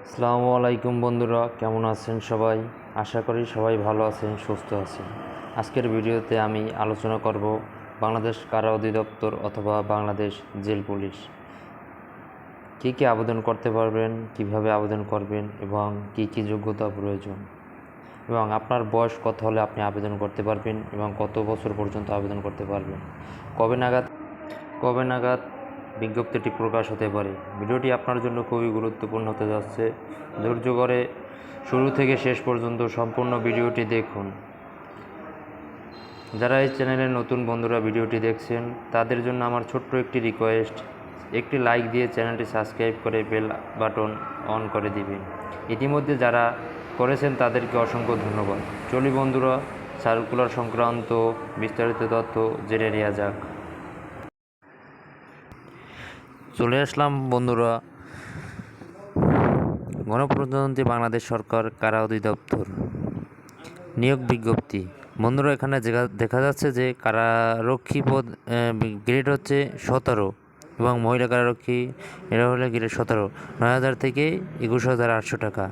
আসসালামু আলাইকুম বন্ধুরা, কেমন আছেন সবাই? আশা করি সবাই ভালো আছেন, সুস্থ আছেন। আজকের ভিডিওতে আমি আলোচনা করব বাংলাদেশ কারা অধিদপ্তর অথবা বাংলাদেশ জেল পুলিশ। কী কী আবেদন করতে পারবেন, কীভাবে আবেদন করবেন এবং কী কী যোগ্যতা প্রয়োজন। এবং আপনার বয়স কত হলে আপনি আবেদন করতে পারবেন এবং কত বছর পর্যন্ত আবেদন করতে পারবেন। কবে নাগাদ কবে নাগাদ বিজ্ঞপ্তিটি প্রকাশ হতে পারে। ভিডিওটি আপনার জন্য খুবই গুরুত্বপূর্ণ হতে যাচ্ছে। ধৈর্য করে শুরু থেকে শেষ পর্যন্ত সম্পূর্ণ ভিডিওটি দেখুন। যারা এই চ্যানেলে নতুন বন্ধুরা ভিডিওটি দেখছেন, তাদের জন্য আমার ছোট্ট একটি রিকোয়েস্ট একটি লাইক দিয়ে চ্যানেলটি সাবস্ক্রাইব করে বেল বাটন অন করে দিবেন। ইতিমধ্যে যারা করেছেন, তাদেরকে অসংখ্য ধন্যবাদ। চলি বন্ধুরা সার্কুলার সংক্রান্ত বিস্তারিত তথ্য জেনে নেওয়া যাক। চলে আসলাম, বন্ধুরা। গণপ্রজাতন্ত্রী বাংলাদেশ সরকার কারা অধিদপ্তর? নিয়োগ বিজ্ঞপ্তি। বন্ধুরা, এখানে দেখা- যাচ্ছে যে কারারক্ষী পদ গ্রেড হচ্ছে সতেরো এবং মহিলা কারারক্ষী, এরা হলে গ্রেড সতেরো। নয় হাজার থেকে একুশ হাজার আটশো টাকা।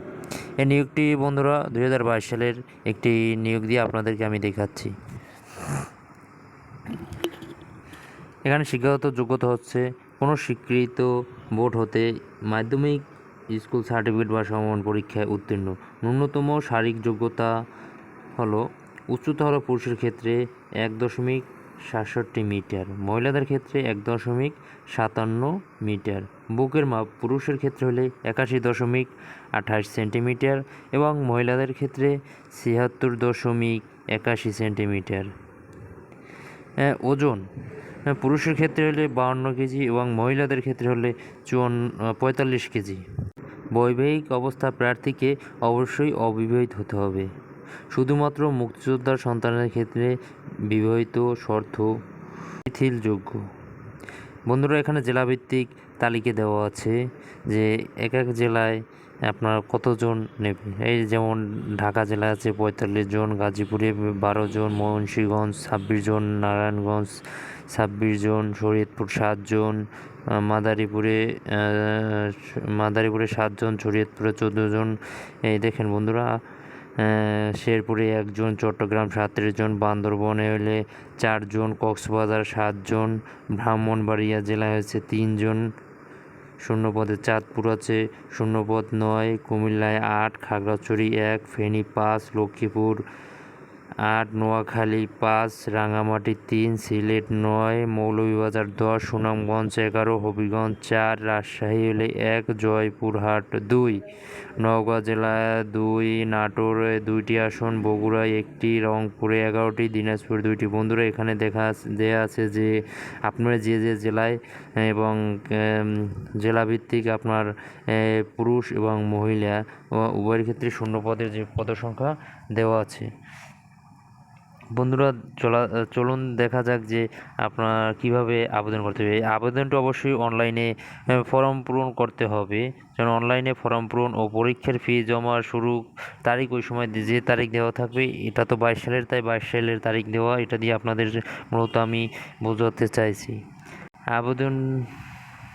এই নিয়োগটি, বন্ধুরা, দুই হাজার বাইশ সালের একটি নিয়োগ দিয়ে আপনাদেরকে আমি দেখাচ্ছি। এখানে শিক্ষাগত যোগ্যতা হচ্ছে কোনো স্বীকৃত বোর্ড হতে মাধ্যমিক স্কুল সার্টিফিকেট বা সমমান পরীক্ষায় উত্তীর্ণ। ন্যূনতম শারীরিক যোগ্যতা হলো উচ্চতা হলো পুরুষের ক্ষেত্রে এক দশমিক সাতষট্টি মিটার, মহিলাদের ক্ষেত্রে এক দশমিক সাতান্ন মিটার, বুকের মাপ পুরুষের ক্ষেত্রে হলে একাশি দশমিক আঠাশ সেন্টিমিটার এবং মহিলাদের ক্ষেত্রে ছিয়াত্তর দশমিক একাশি সেন্টিমিটার। ওজন পুরুষের ক্ষেত্রে হলে বাউন্ন কেজি এবং মহিলাদের ক্ষেত্রে হলে চুয়ান্ন পঁয়তাল্লিশ কেজি। বৈবাহিক অবস্থা প্রার্থীকে অবশ্যই অবিবাহিত হতে হবে। শুধুমাত্র মুক্তিযোদ্ধার সন্তানের ক্ষেত্রে বিবাহিত শর্ত শিথিলযোগ্য। বন্ধুরা, এখানে জেলাভিত্তিক তালিকা দেওয়া আছে যে এক এক জেলায় আপনার কতজন নেবে এই যেমন ঢাকা জেলা আছে পঁয়তাল্লিশ জন, গাজীপুরে বারো জন, মুন্সীগঞ্জ ছাব্বিশ জন, নারায়ণগঞ্জ ছাব্বিশ জন, শরীয়তপুর সাতজন মাদারীপুরে মাদারীপুরে সাতজন শরীয়তপুরে চোদ্দ জন। এই দেখেন বন্ধুরা শেরপুরে একজন, চট্টগ্রাম সাতত্রিশ জন, বান্দরবনে হলে চারজন কক্সবাজার সাতজন ব্রাহ্মণবাড়িয়া জেলায় হয়েছে তিনজন শূন্যপদে চাঁদপুর আছে শূন্যপদ নয় কুমিল্লায় আট খাগড়াছড়ি এক ফেনী পাঁচ লক্ষ্মীপুর আট, নোয়াখালী পাঁচ রাঙামাটি তিন, সিলেট নয়, মৌলভীবাজার দশ, সুনামগঞ্জ এগারো, হবিগঞ্জ চার, রাজশাহী হলে এক, জয়পুরহাট দুই, নওগাঁ জেলায় দুই, নাটোরে দুইটি আসন বগুড়ায় একটি, রংপুরে এগারোটি, দিনাজপুর দুইটি। বন্ধুরা, এখানে দেখা দেয়া আছে যে আপনারা যে যে জেলায় এবং জেলাভিত্তিক আপনার পুরুষ এবং মহিলা উভয়ের ক্ষেত্রে শূন্য পদের যে পদসংখ্যা দেওয়া আছে। বন্ধুরা চলা, চলুন দেখা যাক যে আপনার কীভাবে আবেদন করতে হবে। আবেদনটা অবশ্যই অনলাইনে ফর্ম পূরণ করতে হবে। যেন অনলাইনে ফর্ম পূরণ ও পরীক্ষার ফি জমা শুরু, তারিখ ওই সময় যে তারিখ দেওয়া থাকবে, এটা তো বাইশ সালের, তাই বাইশ সালের তারিখ দেওয়া, এটা দিয়ে আপনাদের মূলত আমি বোঝাতে চাইছি। আবেদন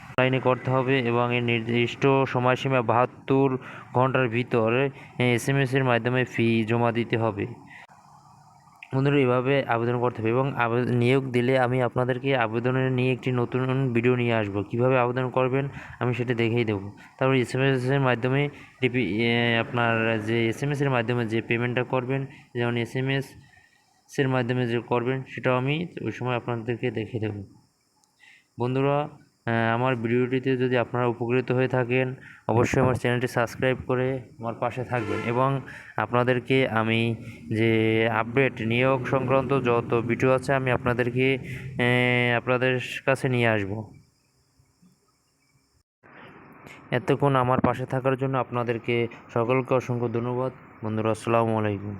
অনলাইনে করতে হবে এবং এর নির্দিষ্ট সময়সীমা বাহাত্তর ঘণ্টার ভিতরে এস এর মাধ্যমে ফি জমা দিতে হবে। বন্ধুরা, এভাবে আবেদন করতে হবে এবং নিয়োগ দিলে আমি আপনাদেরকে আবেদনের নিয়ে একটি নতুন ভিডিও নিয়ে আসব। কীভাবে আবেদন করবেন আমি সেটা দেখেই দেবো। তারপর এস এম এর মাধ্যমে আপনার যে এস এম এসের মাধ্যমে যে পেমেন্টটা করবেন, যেমন এস এম এর মাধ্যমে যে করবেন, সেটাও আমি ওই সময় আপনাদেরকে দেখে দেবো। বন্ধুরা আমার ভিডিওটিতে যদি আপনারা উপকৃত হয়ে থাকেন, অবশ্যই আমার চ্যানেলটি সাবস্ক্রাইব করে আমার পাশে থাকবেন এবং আপনাদেরকে আমি যে আপডেট নিয়োগ সংক্রান্ত যত ভিডিও আছে আমি আপনাদেরকে আপনাদের কাছে নিয়ে আসব। এতক্ষণ আমার পাশে থাকার জন্য আপনাদেরকে সকলকে অসংখ্য ধন্যবাদ। বন্ধুরা, আসসালামু আলাইকুম।